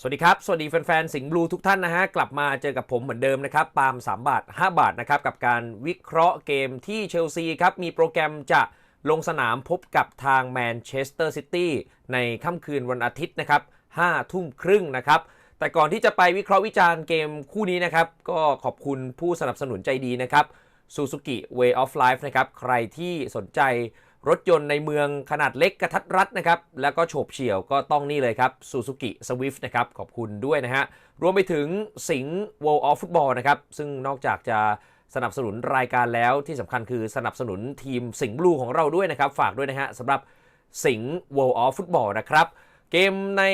สวัสดีครับ สวัสดีแฟนๆ สิงห์บลูทุกท่านนะฮะ กลับมาเจอกับผมเหมือนเดิมนะครับ ปาล์ม3 บาท 5 บาทนะครับ กับการวิเคราะห์เกมที่เชลซีครับ มีโปรแกรมจะลงสนามพบกับทางแมนเชสเตอร์ซิตี้ในค่ำคืนวันอาทิตย์นะครับ5ทุ่มครึ่งนะครับ แต่ก่อนที่จะไปวิเคราะห์วิจารณ์เกมคู่นี้นะครับ ก็ขอบคุณผู้สนับสนุนใจดีนะครับ Suzuki Way of Life นะครับ ใครที่สนใจ รถยนต์ในเมืองขนาดเล็กกระทัดรัดนะครับ แล้วก็โฉบเฉี่ยวก็ต้องนี่เลยครับ Suzuki Swift นะครับ ขอบคุณด้วยนะฮะ รวมไปถึงสิงห์ World of Football นะครับ ซึ่งนอกจากจะสนับสนุนรายการแล้วที่สำคัญคือสนับสนุนทีมสิงห์บลูของเราด้วยนะครับ ฝากด้วยนะฮะสำหรับสิงห์ World of Football นะครับ เกมใน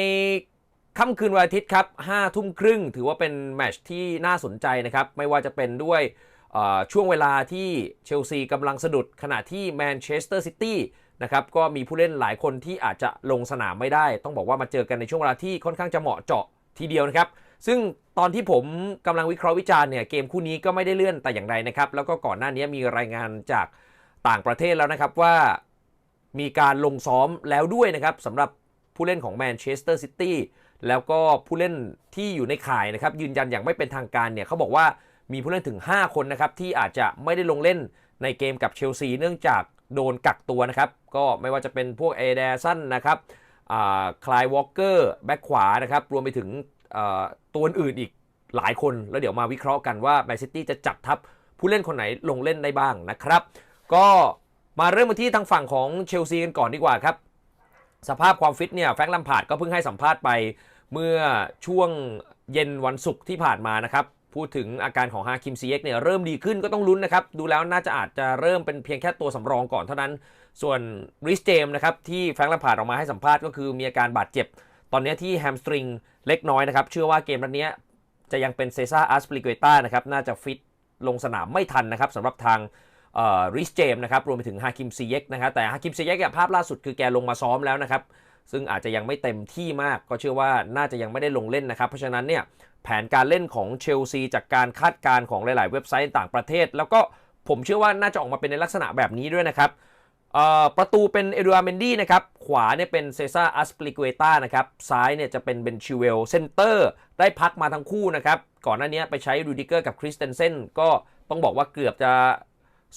ค่ำคืนวันอาทิตย์ครับ5ทุ่มครึ่งถือว่าเป็นแมตช์ที่น่าสนใจนะครับ ไม่ว่าจะเป็นด้วย ช่วงเวลาที่เชลซีกำลังสะดุดขณะที่แมนเชสเตอร์ซิตี้นะครับก็มีผู้เล่นหลายคนที่อาจจะลงสนามไม่ได้ ต้องบอกว่ามาเจอกันในช่วงเวลาที่ค่อนข้างจะเหมาะเจาะทีเดียวนะครับ ซึ่งตอนที่ผมกำลังวิเคราะห์วิจารณ์เนี่ยเกมคู่นี้ก็ไม่ได้เลื่อนแต่อย่างใดนะครับ แล้วก็ก่อนหน้านี้มีรายงานจากต่างประเทศแล้วนะครับว่ามีการลงซ้อมแล้วด้วยนะครับสำหรับผู้เล่นของแมนเชสเตอร์ซิตี้แล้วก็ผู้เล่นที่อยู่ในข่ายนะครับยืนยันอย่างไม่เป็นทางการเนี่ยเขาบอกว่า มีผู้เล่นถึง 5 คนนะครับที่อาจจะไม่ได้ลงเล่นในเกมกับเชลซีเนื่องจากโดนกักตัวนะครับ ก็ไม่ว่าจะเป็นพวกเอเดสันนะครับคลายวอลเกอร์แบ็คขวานะครับ รวมไปถึงตัวอื่นอีกหลายคน แล้วเดี๋ยวมาวิเคราะห์กันว่าแมนซิตี้จะจัดทัพผู้เล่นคนไหนลงเล่นได้บ้างนะครับ ก็มาเริ่มมาที่ทางฝั่งของเชลซีกันก่อนดีกว่าครับ สภาพความฟิตเนี่ยแฟรงค์ลัมพาร์ดก็เพิ่งให้สัมภาษณ์ไปเมื่อช่วงเย็นวันศุกร์ที่ผ่านมานะครับ พูดถึงอาการของฮาคิมซีเอ็กเนี่ยเริ่มดีขึ้นก็ต้องลุ้นนะครับ ดูแล้วน่าจะอาจจะเริ่มเป็นเพียงแค่ตัวสำรองก่อนเท่านั้น ส่วนริสเจมนะครับที่แฟรงค์ลัมพาดออกมาให้สัมภาษณ์ก็คือมีอาการบาดเจ็บ ตอนนี้ที่แฮมสตริงเล็กน้อยนะครับ เชื่อว่าเกมนัดนี้จะยังเป็นเซซ่าอาร์สปลิเกต้านะครับน่าจะฟิตลงสนามไม่ทันนะครับสำหรับทางริสเจมนะครับรวมไปถึงฮาคิมซีเย็กนะครับแต่ฮาคิมซีเย็กภาพล่าสุดคือแกลงมาซ้อมแล้วนะครับซึ่งอาจจะยังไม่เต็มที่มากก็เชื่อว่าน่าจะยังไม่ได้ลงเล่นนะครับ เพราะฉะนั้นเนี่ย แผนการเล่นของเชลซีจากการคาดการณ์ของหลาย ๆ เว็บไซต์ต่างประเทศ แล้วก็ผมเชื่อว่าน่าจะออกมาเป็นในลักษณะแบบนี้ด้วยนะครับประตูเป็นเอดูอาร์เมนดี้นะครับ ขวาเนี่ยเป็นเซซ่าอัสปลิกเกตานะครับ ซ้ายเนี่ยจะเป็นเบนชิเวลเซนเตอร์ได้พักมาทั้งคู่นะครับ ก่อนหน้านี้ไปใช้รูดิเกอร์กับคริสเตนเซนก็ต้องบอกว่าเกือบจะ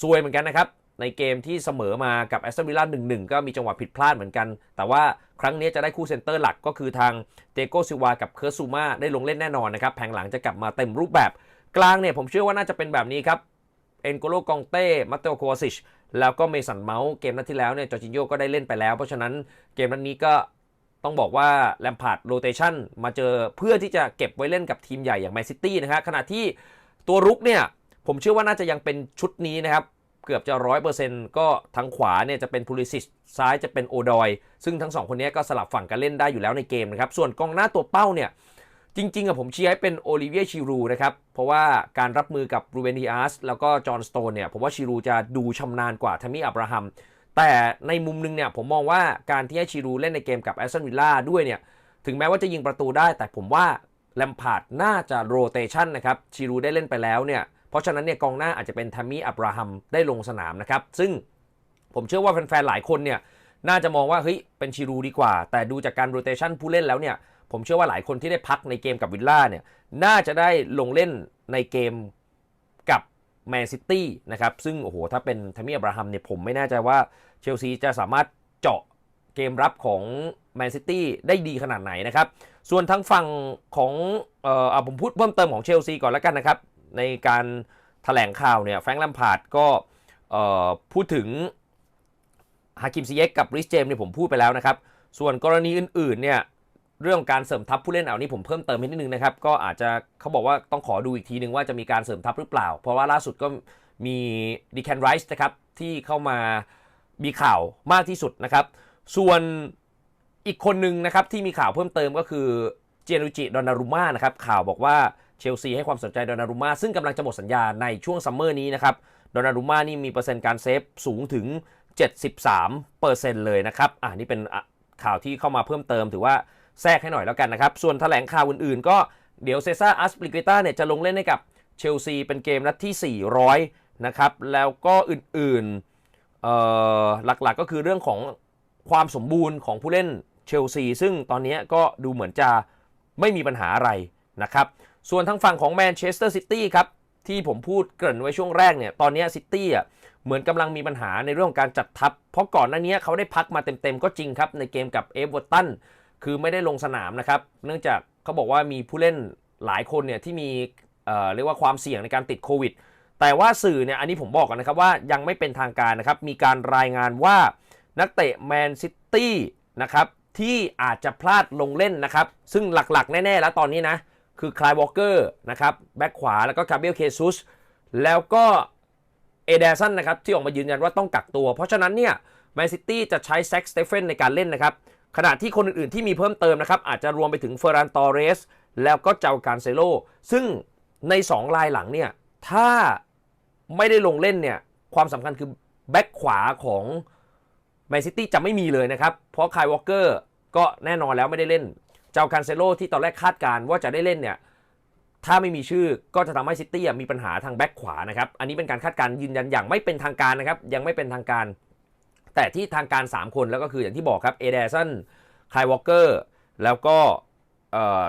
ซวยเหมือนกันนะครับ ในเกมที่เสมอมากับแอสตันวิลล่า1-1ก็มีจังหวะผิดพลาดเหมือนกัน แต่ว่าครั้งนี้จะได้คู่เซนเตอร์หลักก็คือทางเตโกซิวากับเคิร์ซูมาได้ลงเล่นแน่นอนนะครับ แผงหลังจะกลับมาเต็มรูปแบบ กลางเนี่ยผมเชื่อว่าน่าจะเป็นแบบนี้ครับ เอ็นโกโลกองเต้ มาเตโอโควาซิช แล้วก็เมสันเมาส์เกมนัดที่แล้วเนี่ยจอร์จินโยก็ได้เล่นไปแล้ว เพราะฉะนั้นเกมนัดนี้ก็ต้องบอกว่าแลมพาร์ดโรเตชันมาเจอเพื่อที่จะเก็บไว้เล่นกับทีมใหญ่อย่างแมนซิตี้นะฮะขณะที่ตัวรุกเนี่ยผมเชื่อว่าน่าจะยังเป็นชุดนี้นะครับ เกือบจะร้อยเปอร์เซ็นต์ก็ทางขวาเนี่ยจะเป็นพูลิซิสซ้ายจะเป็นโอดอย ซึ่งทั้งสองคนนี้ก็สลับฝั่งกันเล่นได้อยู่แล้วในเกมนะครับ ส่วนกองหน้าตัวเป้าเนี่ย จริงๆอะผมเชียร์ให้เป็นโอลิเวียชิรูนะครับ เพราะว่าการรับมือกับรูเบนีอาร์สแล้วก็จอห์นสโตนเนี่ยผมว่าชิรูจะดูชำนาญกว่าทามิอับราฮัมแต่ในมุมนึงเนี่ยผมมองว่าการที่ให้ชิรูเล่นในเกมกับแอสตันวิลล่าด้วยเนี่ยถึงแม้ว่าจะยิงประตูได้ แต่ผมว่าแลมพาร์ดน่าจะโรเตชันนะครับชิรูได้เล่นไปแล้วเนี่ย เพราะฉะนั้นเนี่ยกองหน้าอาจจะเป็นทามี่อับราฮัมได้ลงสนามนะครับ ซึ่งผมเชื่อว่าแฟนๆหลายคนเนี่ยน่าจะมองว่าเฮ้ยเป็นชิรูดีกว่า แต่ดูจากการโรเตชันผู้เล่นแล้วเนี่ยผมเชื่อว่าหลายคนที่ได้พักในเกมกับวิลล่าเนี่ยน่าจะได้ลงเล่นในเกมกับแมนซิตี้นะครับซึ่งโอ้โหถ้าเป็นทามี่อับราฮัมเนี่ยผมไม่แน่ใจว่าเชลซีจะสามารถเจาะเกมรับของแมนซิตี้ได้ดีขนาดไหนนะครับ ส่วนทางฝั่งของเอ่อผมพูดเพิ่มเติมของเชลซีก่อนแล้วกันนะครับ ในการถแถลงข่าวเนี่ยแฟรงค์ลัมพาร์ดก็พูดถึงฮาคิมซีเยกกับริสเจมเนี่ยผมพูดไปแล้วนะครับ ส่วนกรณีอื่นๆเนี่ยเรื่องการเสริมทัพผู้เล่นเอานี้ผมเพิ่มเติมให้นิดนึงนะครับ ก็อาจจะเขาบอกว่าต้องขอดูอีกทีนึงว่าจะมีการเสริมทัพหรือเปล่า เพราะว่าล่าสุดก็มีดีแคนไรส์นะครับที่เข้ามามีข่าวมากที่สุดนะครับ ส่วนอีกคนหนึ่งนะครับที่มีข่าวเพิ่มเติมก็คือเจนุจิดอนารุม่านะครับข่าวบอกว่า เชลซีให้ความสนใจดอนารุม่าซึ่งกำลังจะหมดสัญญาในช่วงซัมเมอร์นี้นะครับดอนารุม่านี่มีเปอร์เซ็นต์การเซฟสูงถึง 73เปอร์เซ็นต์เลยนะครับอ่านี่เป็นข่าวที่เข้ามาเพิ่มเติมถือว่าแทรกให้หน่อยแล้วกันนะครับ ส่วนแถลงข่าวอื่นๆ ก็เดี๋ยวเซซ่าอัสปลิกิต้าเนี่ยจะลงเล่นให้กับเชลซีเป็นเกมนัดที่ 400 นะครับ แล้วก็อื่นๆเอ่อหลักๆก็คือเรื่องของความสมบูรณ์ของผู้เล่นเชลซีซึ่งตอนนี้ก็ดูเหมือนจะไม่มีปัญหาอะไรนะครับ ส่วนทางฝั่งของแมนเชสเตอร์ซิตี้ครับที่ผมพูดเกริ่นไว้ช่วงแรกเนี่ยตอนนี้ซิตี้อะเหมือนกำลังมีปัญหาในเรื่องของการจัดทัพ เพราะก่อนหน้านี้เขาได้พักมาเต็มๆก็จริงครับ ในเกมกับเอฟเวอร์ตันคือไม่ได้ลงสนามนะครับ เนื่องจากเขาบอกว่ามีผู้เล่นหลายคนเนี่ยที่มีเอ่อเรียกว่าความเสี่ยงในการติดโควิด แต่ว่าสื่อเนี่ยอันนี้ผมบอกกันนะครับว่ายังไม่เป็นทางการนะครับ มีการรายงานว่านักเตะแมนซิตี้นะครับที่อาจจะพลาดลงเล่นนะครับ ซึ่งหลักๆ แน่ๆ แล้วตอนนี้นะ คือคลายวอลเกอร์นะครับแบ็คขวาแล้วก็คาเบลเคซุสแล้วก็เอเดสันนะครับที่ออกมายืนยันว่าต้องกักตัว เพราะฉะนั้นเนี่ยแมนซิตี้จะใช้แซ็กสเตเฟนในการเล่นนะครับ ขณะที่คนอื่นๆที่มีเพิ่มเติมนะครับ อาจจะรวมไปถึงเฟอร์รันตอเรส แล้วก็เจ้าการเซโล ซึ่งใน 2 ลายหลังเนี่ย ถ้าไม่ได้ลงเล่นเนี่ย ความสำคัญคือแบ็คขวาของแมนซิตี้จะไม่มีเลยนะครับ เพราะคายวอลเกอร์ก็แน่นอนแล้วไม่ได้เล่น จ้าการเซโลที่ตอนแรกคาดการว่าจะได้เล่นเนี่ยถ้าไม่มีชื่อก็จะทำให้ซิตี้มีปัญหาทางแบ็คขวานะครับอันนี้เป็นการคาดการยืนยันอย่างไม่เป็นทางการนะครับยังไม่เป็นทางการ แต่ที่ทางการ 3 คนแล้วก็คืออย่างที่บอกครับเอเดสันคายวอลเกอร์แล้วก็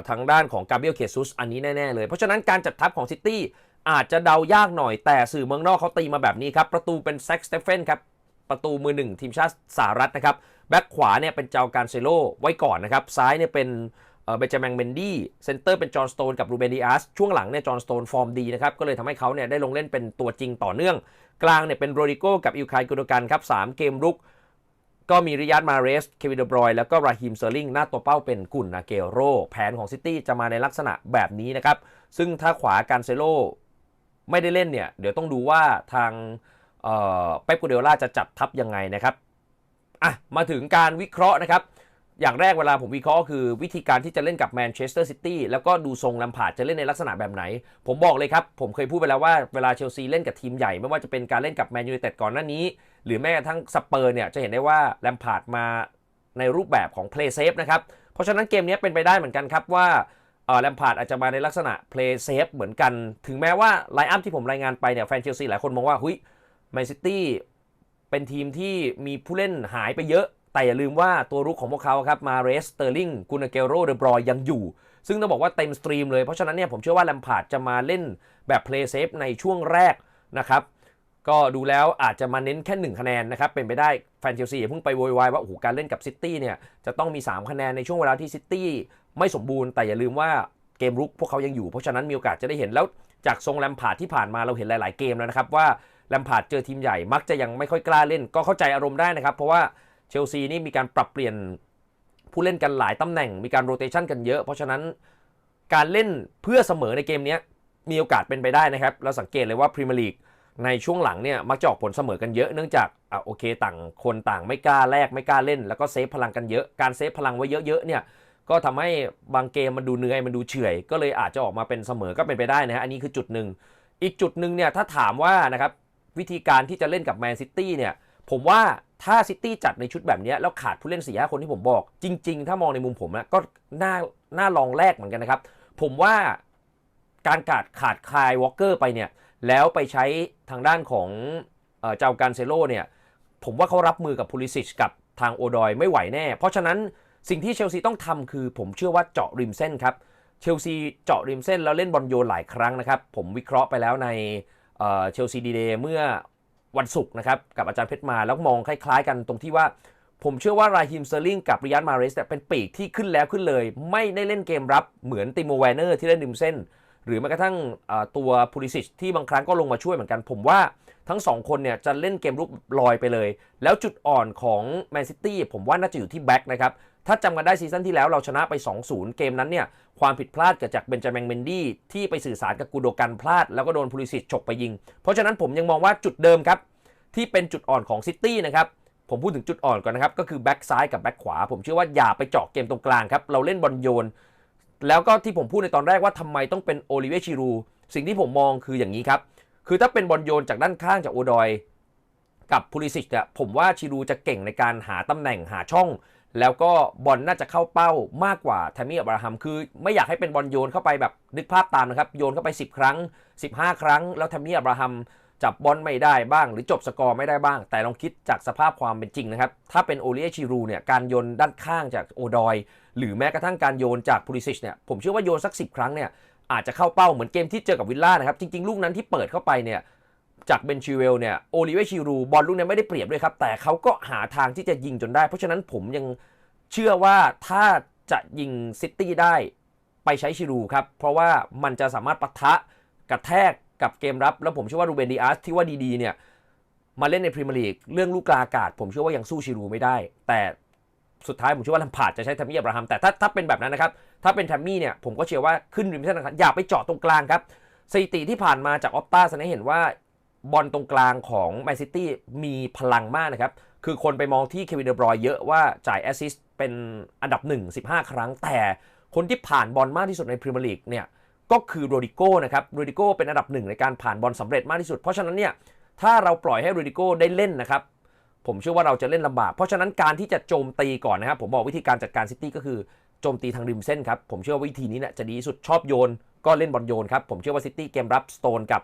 ทางด้านของกาเบรียลเคซุสอันนี้แน่ ๆ เลย เพราะฉะนั้นการจัดทัพของซิตี้อาจจะเดายากหน่อยแต่สื่อเมืองนอกเขาตีมาแบบนี้ครับ ประตูเป็นแซ็กสเตฟเฟนครับ ประตูมือหนึ่งทีมชาติสหรัฐนะครับ แบ็คขวาเนี่ยเป็นเจ้าการเซโลไว้ก่อนนะครับ ซ้ายเนี่ยเป็นเบนจามินเมนดี้ เซนเตอร์เป็นจอห์นสโตนกับรูเบนดิอาส ช่วงหลังเนี่ยจอห์นสโตนฟอร์มดีนะครับ ก็เลยทำให้เขาเนี่ยได้ลงเล่นเป็นตัวจริงต่อเนื่อง กลางเนี่ยเป็นโรดิโกกับอิลคายกุโดกันครับ3เกมรุก ก็มีริยัตมาเรส เควินเดบรอย แล้วก็ราฮิมเซอร์ลิง หน้าตัวเป้าเป็นกุนนาเกโร แผนของซิตี้จะมาในลักษณะแบบนี้นะครับ ซึ่งถ้าขวาการเซโลไม่ได้เล่นเนี่ย เดี๋ยวต้องดูว่าทาง เป๊ปกูเดล่าจะจัดทัพยังไงนะครับอะมาถึงการวิเคราะห์นะครับ อย่างแรกเวลาผมวิเคราะห์คือวิธีการที่จะเล่นกับแมนเชสเตอร์ซิตี้แล้วก็ดูทรงลัมพาดจะเล่นในลักษณะแบบไหน ผมบอกเลยครับ ผมเคยพูดไปแล้วว่าเวลาเชลซีเล่นกับทีมใหญ่ ไม่ว่าจะเป็นการเล่นกับแมนยูไนเต็ดก่อนหน้านี้ หรือแม้กระทั่งสเปอร์เนี่ยจะเห็นได้ว่าแลมพาดมาในรูปแบบของ play safe นะครับเพราะฉะนั้นเกมนี้เป็นไปได้เหมือนกันครับว่าแลมพาร์ดอาจจะมาในลักษณะ play safe เหมือนกัน ถึงแม้ว่าไลน์อัพที่ผมรายงานไปเนี่ยแฟนเชลซีหลายคนมองว่าหุย แมนซิตี้เป็นทีมที่มีผู้เล่นหายไปเยอะ แต่อย่าลืมว่าตัวรุกของพวกเขาครับมาเรสเตอร์ลิงกุนเกโรเดบรอยยังอยู่ ซึ่งต้องบอกว่าเต็มสตรีมเลยเพราะฉะนั้นเนี่ยผมเชื่อว่าแลมพาร์ดจะมาเล่นแบบ play safe ในช่วงแรกนะครับก็ดูแล้วอาจจะมาเน้นแค่ 1 คะแนนนะครับ เป็นไปได้แฟนเชลซีเพิ่งไปโวยวายว่าโอ้โหการเล่นกับซิตี้เนี่ยจะต้องมี 3 คะแนนในช่วงเวลาที่ซิตี้ไม่สมบูรณ์แต่อย่าลืมว่าเกมรุกพวกเขายังอยู่เพราะฉะนั้นมีโอกาสจะได้เห็นแล้วจากทรงแลมพาร์ดที่ผ่านมาเราเห็นหลาย ๆ เกมแล้วนะครับว่า แลมพาร์ดเจอทีมใหญ่มักจะยังไม่ค่อยกล้าเล่น ก็เข้าใจอารมณ์ได้นะครับ เพราะว่าเชลซีนี่มีการปรับเปลี่ยนผู้เล่นกันหลายตำแหน่ง มีการโรเตชันกันเยอะ เพราะฉะนั้นการเล่นเพื่อเสมอในเกมนี้มีโอกาสเป็นไปได้นะครับ เราสังเกตเลยว่าพรีเมียร์ลีกในช่วงหลังเนี่ยมักจะออกผลเสมอกันเยอะเนื่องจากอะโอเคต่างคนต่างไม่กล้าแลกไม่กล้าเล่น แล้วก็เซฟพลังกันเยอะการเซฟพลังไว้เยอะๆเนี่ยก็ทำให้บางเกมมันดูเหนื่อยมันดูเฉื่อย ก็เลยอาจจะออกมาเป็นเสมอก็เป็นไปได้นะฮะอันนี้คือจุดหนึ่งอีกจุดหนึ่งเนี่ยถ้าถามว่านะครับ วิธีการที่จะเล่นกับแมนซิตี้เนี่ย ผมว่าถ้าซิตี้จัดในชุดแบบนี้แล้วขาดผู้เล่น4ีหคนที่ผมบอก จริง ๆ ถ้ามองในมุมผมนะก็น่าน่าลองแลกเหมือนกันนะครับ ผมว่าการขาดขาดคายวอลเกอร์ไปเนี่ย แล้วไปใช้ทางด้านของเจ้าการเซโลเนี่ย ผมว่าเขารับมือกับพูลิซิชกับทางโอดอยไม่ไหวแน่ เพราะฉะนั้นสิ่งที่เชลซีต้องทำคือ ผมเชื่อว่าเจาะริมเส้นครับเชลซีเจาะริมเส้นแล้วเล่นบอลโยนหลายครั้งนะครับ ผมวิเคราะห์ไปแล้วใน เชลซีดีเดย์เมื่อวันศุกร์นะครับกับอาจารย์เพชรมาแล้วมองคล้ายๆกันตรงที่ว่า ผมเชื่อว่าราฮิมเซอร์ลิงกับริยันมาเรสเป็นปีกที่ขึ้นแล้วขึ้นเลย ไม่ได้เล่นเกมรับเหมือนติโมแวนเนอร์ที่เล่นริมเส้น หรือแม้กระทั่งตัวพูลิซิชที่บางครั้งก็ลงมาช่วยเหมือนกัน ผมว่าทั้ง 2 คนเนี่ยจะเล่นเกมรุกลอยไปเลย แล้วจุดอ่อนของแมนซิตี้ผมว่าน่าจะอยู่ที่แบ็กนะครับ ถ้าจำกันได้ซีซั่นที่แล้วเราชนะไป 2-0 เกมนั้นเนี่ยความผิดพลาดเกิดจากเบนจามินเมนดี้ที่ไปสื่อสารกับกูโดกันพลาด แล้วก็โดนพูลิซิชฉกไปยิง เพราะฉะนั้นผมยังมองว่าจุดเดิมครับ ที่เป็นจุดอ่อนของซิตี้นะครับผมพูดถึงจุดอ่อนก่อนนะครับ ก็คือแบ็กซ้ายกับแบ็กขวา ผมเชื่อว่าอย่าไปเจาะเกมตรงกลางครับ เราเล่นบอลโยน แล้วก็ที่ผมพูดในตอนแรกว่าทำไมต้องเป็นโอลิเวชิรู สิ่งที่ผมมองคืออย่างนี้ครับ คือถ้าเป็นบอลโยนจากด้านข้างจากโอดอย กับพูลิซิชเนี่ยผมว่าชิรูจะเก่งในการหาตำแหน่งหาช่อง แล้วก็บอลน่าจะเข้าเป้ามากกว่าแทมมี่อับราฮัมคือ ไม่อยากให้เป็นบอลโยนเข้าไปแบบนึกภาพตามนะครับโยนเข้าไป 10 ครั้ง 15 ครั้ง แล้วแทมมี่อับราฮัมจับบอลไม่ได้บ้าง หรือจบสกอร์ไม่ได้บ้าง แต่ลองคิดจากสภาพความเป็นจริงนะครับ ถ้าเป็นโอเลิเอชิรูเนี่ยการโยนด้านข้างจากโอดอยหหรือแม้กระทั่งการโยนจากพูลิซิชเนี่ยผมเชื่อว่าโยนสัก 10 ครั้งเนี่ยอาจจะเข้าเป้าเหมือนเกมที่เจอกับวิลล่านะครับจริงๆ ลูกนั้นที่เปิดเข้าไปเนี่ย จากเบนชิเวลเนี่ยโอลิเวชิรูบอลลูกนี้ไม่ได้เปรียบด้วยครับ แต่เขาก็หาทางที่จะยิงจนได้ เพราะฉะนั้นผมยังเชื่อว่าถ้าจะยิงซิตี้ได้ไปใช้ชิรูครับ เพราะว่ามันจะสามารถปะทะกระแทกกับเกมรับ แล้วผมเชื่อว่ารูเบนดีอาร์สที่ว่าดีๆเนี่ยมาเล่นในพรีเมียร์ลีกเรื่องลูกกลาอากาศ ผมเชื่อว่ายังสู้ชิรูไม่ได้ แต่สุดท้ายผมเชื่อว่าลัมพาดจะใช้แทมมี่อับราฮัมแต่ถ้าถ้าเป็นแบบนั้นนะครับถ้าเป็นแทมมี่เนี่ยผมก็เชื่อว่าขึ้นริมเส้นนะครับอย่าไปเจาะตรงกลางครับสถิติที่ผ่านมาจากออฟต้าแสดงให้เห็นว่า บอลตรงกลางของแมนซิตี้มีพลังมากนะครับ คือคนไปมองที่เควินเดบรอยเยอะว่าจ่ายแอสซิสต์เป็นอันดับ 1 15 ครั้ง แต่คนที่ผ่านบอลมากที่สุดในพรีเมียร์ลีกเนี่ยก็คือโรดิโก้นะครับโรดิโก้เป็นอันดับหนึ่งในการผ่านบอลสำเร็จมากที่สุด เพราะฉะนั้นเนี่ยถ้าเราปล่อยให้โรดิโก้ได้เล่นนะครับ ผมเชื่อว่าเราจะเล่นลำบาก เพราะฉะนั้นการที่จะโจมตีก่อนนะครับผมบอกวิธีการจัดการซิตี้ก็คือโจมตีทางริมเส้นครับผมเชื่อว่าวิธีนี้เนี่ยจะดีที่สุดชอบโยน ก็เล่นบอลโยนครับผมเชื่อว่าซิตี้เกมรับสโตนกับ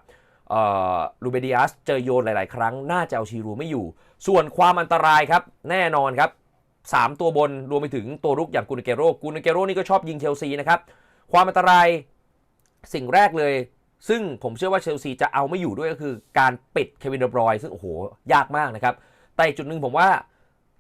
ลูเบดิอัสเจอโยนหลาย ๆ ครั้ง น่าจะเอาชีรูไม่อยู่ ส่วนความอันตรายครับ แน่นอนครับ 3 ตัวบนรวมไปถึงตัวรุกอย่างกูนเกโรกูนเกโรนี่ก็ชอบยิงเชลซีนะครับ ความอันตรายสิ่งแรกเลย ซึ่งผมเชื่อว่าเชลซีจะเอาไม่อยู่ด้วยก็คือการปิดเควินเดบรอยซึ่งโอ้โหยากมากนะครับ แต่จุดหนึ่งผมว่า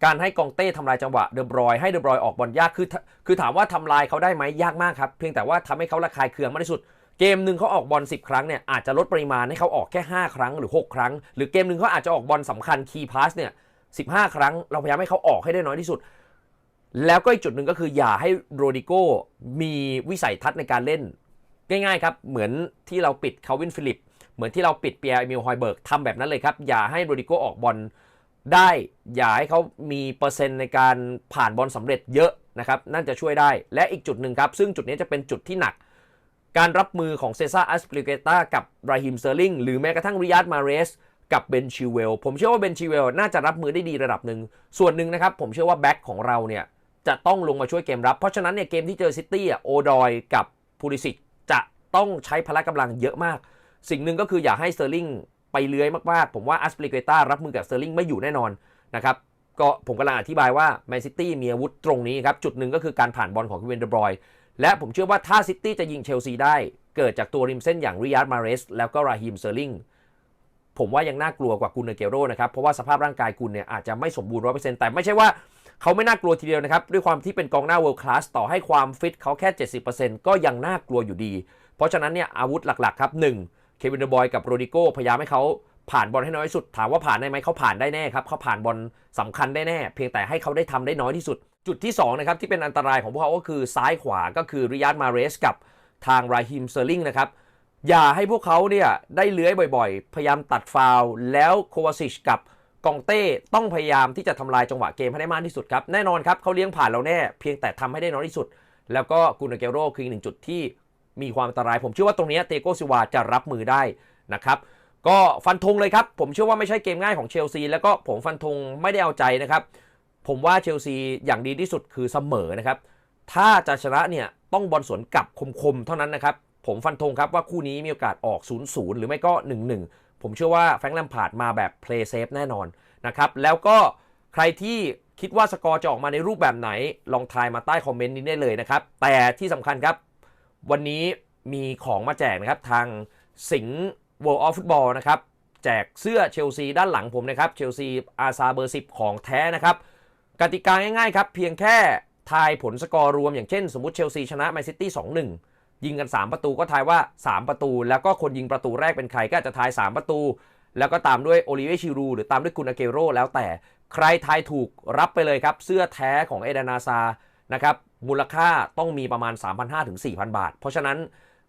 การให้กองเต้ทำลายจังหวะเดบรอยให้เดบรอยออกบอลยากคือคือถามว่าทำลายเขาได้ไหมยากมากครับเพียงแต่ว่าทำให้เขาระคายเคืองมากที่สุด เกมหนึ่งเขาออกบอล10 ครั้งเนี่ยอาจจะลดปริมาณให้เขาออกแค่ 5 ครั้งหรือ 6 ครั้ง หรือเกมหนึ่งเขาอาจจะออกบอลสำคัญคีย์พาสเนี่ย15 ครั้ง เราพยายามให้เขาออกให้ได้น้อยที่สุด แล้วก็อีกจุดหนึ่งก็คืออย่าให้โรดิโก้มีวิสัยทัศน์ในการเล่น ง่ายๆครับเหมือนที่เราปิดคาวินฟิลิปเหมือนที่เราปิดเปียร์เอมิลฮอยเบิร์กทำแบบนั้นเลยครับ อย่าให้โรดิโก้ออกบอลได้ อย่าให้เขามีเปอร์เซ็นต์ในการผ่านบอลสำเร็จเยอะนะครับนั่นจะช่วยได้และอีกจุดหนึ่งครับ ซึ่งจุดนี้จะเป็นจุดที่หนัก การรับมือของเซซ่าอัสปลิเกตากับราฮิมเซอร์ลิงหรือแม้กระทั่งริยาดมาเรสกับเบนชิเวลผมเชื่อว่าเบนชิเวลน่าจะรับมือได้ดีระดับหนึ่ง ส่วนหนึ่งนะครับ ผมเชื่อว่าแบ็กของเราเนี่ยจะต้องลงมาช่วยเกมรับ เพราะฉะนั้นเนี่ยเกมที่เจอซิตี้อะโอดอยกับพูลิสิกจะต้องใช้พละกำลังเยอะมาก สิ่งหนึ่งก็คืออย่าให้เซอร์ลิงไปเลื้อยมากๆ ผมว่าอัสปลิเกตารับมือกับเซอร์ลิงไม่อยู่แน่นอนนะครับก็ผมกำลังอธิบายว่าแมนซิตี้มีอาวุธตรงนี้ครับจุดหนึ่งก็คือการผ่านบอลของเควินเดบรอย และผมเชื่อว่าถ้าซิตี้จะยิงเชลซีได้ เกิดจากตัวริมเส้นอย่างริยาดมาเรสแล้วก็ราฮิมเซอร์ลิงผมว่ายังน่ากลัวกว่ากุนเนเกโรนะครับ เพราะว่าสภาพร่างกายกุนเนี่ยอาจจะไม่สมบูรณ์ร้อยเปอร์เซ็นต์แต่ไม่ใช่ว่าเขาไม่น่ากลัวทีเดียวนะครับ ด้วยความที่เป็นกองหน้าเวิลด์คลาสต่อให้ความฟิตเขาแค่ 70%ก็ยังน่ากลัวอยู่ดี เพราะฉะนั้นเนี่ยอาวุธหลักๆครับหนึ่งเควินเดบอยกับโรดิโกพยายามให้เขาผ่านบอลให้น้อยที่สุด ถามว่าผ่านได้ไหมเขาผ่านได้แน่ครับเขาผ่านบอลสำคัญได้แน่ เพียงแต่ให้เขาได้ทำได้น้อยที่สุด จุดที่2นะครับที่เป็นอันตรายของพวกเขาก็คือซ้ายขวาก็คือริยาดมาเรสกับทางไรฮิมเซอร์ลิงนะครับอย่าให้พวกเขาเนี่ยได้เลื้อยบ่อยๆ พยายามตัดฟาวแล้วโควาซิชกับกองเต้ต้องพยายามที่จะทำลายจังหวะเกมให้ได้มากที่สุดครับ แน่นอนครับเขาเลี้ยงผ่านเราแน่ เพียงแต่ทำให้ได้น้อยที่สุด แล้วก็กุนเกโรคืออีกหนึ่งจุดที่มีความอันตราย ผมเชื่อว่าตรงนี้เตโกซิวาจะรับมือได้นะครับ ก็ฟันธงเลยครับ ผมเชื่อว่าไม่ใช่เกมง่ายของเชลซีแล้วก็ผมฟันธงไม่ได้เอาใจนะครับ ผมว่าเชลซีอย่างดีที่สุดคือเสมอนะครับ ถ้าจะชนะเนี่ยต้องบอลสวนกลับคมๆ เท่านั้นนะครับ ผมฟันธงครับว่าคู่นี้มีโอกาสออก 0-0 หรือไม่ก็ 1-1 ผมเชื่อว่าแฟรงค์แลมพาร์ดมาแบบ play safe แน่นอนนะครับ แล้วก็ใครที่คิดว่าสกอร์จะออกมาในรูปแบบไหน ลองทายมาใต้คอมเมนต์นี้ได้เลยนะครับ แต่ที่สำคัญครับ วันนี้มีของมาแจกนะครับ ทางสิงห์ World of Football นะครับ แจกเสื้อเชลซีด้านหลังผมนะครับ เชลซีอาซาเบอร์ 10 ของแท้นะครับ กติกาง่ายๆครับ เพียงแค่ทายผลสกอร์รวมอย่างเช่นสมมติเชลซีชนะแมนซิตี้2-1ยิงกัน 3 ประตูก็ทายว่า 3 ประตู แล้วก็คนยิงประตูแรกเป็นใครก็อาจจะทาย 3 ประตู แล้วก็ตามด้วยโอลิเวชิรู หรือตามด้วยกุนอาเกโรแล้วแต่ใครทายถูกรับไปเลยครับ เสื้อแท้ของเอเดนาซานะครับมูลค่าต้องมีประมาณ 3,500ถึง4,000 บาท เพราะฉะนั้น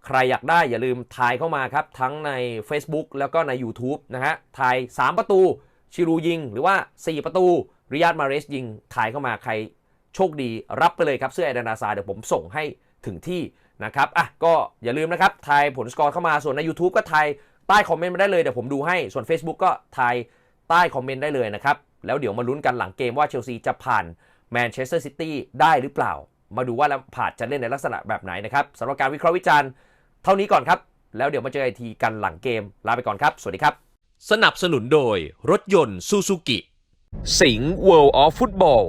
ใครอยากได้อย่าลืมทายเข้ามาครับ ทั้งใน Facebook แล้วก็ใน YouTube นะฮะทาย 3 ประตู ชิรูยิง หรือว่า 4 ประตูริยาดมาเรสยิงทายเข้ามาใครโชคดีรับไปเลยครับ เสื้อเอดนาซาเดี๋ยวผมส่งให้ถึงที่นะครับอะก็อย่าลืมนะครับทายผลสกอร์เข้ามาส่วนใน YouTube ก็ทายใต้คอมเมนต์มาได้เลยเดี๋ยวผมดูให้ส่วน Facebook ก็ทายใต้คอมเมนต์ได้เลยนะครับแล้วเดี๋ยวมาลุ้นกันหลังเกมว่าเชลซีจะผ่านแมนเชสเตอร์ซิตี้ได้หรือเปล่า มาดูว่าแล้วผ่านจะเล่นในลักษณะแบบไหนนะครับสำหรับการวิเคราะห์วิจารณ์เท่านี้ก่อนครับ แล้วเดี๋ยวมาเจอไอทีกันหลังเกมลาไปก่อนครับ สวัสดีครับ สนับสนุนโดยรถยนต์ซูซูกิ สิงห์ World of Football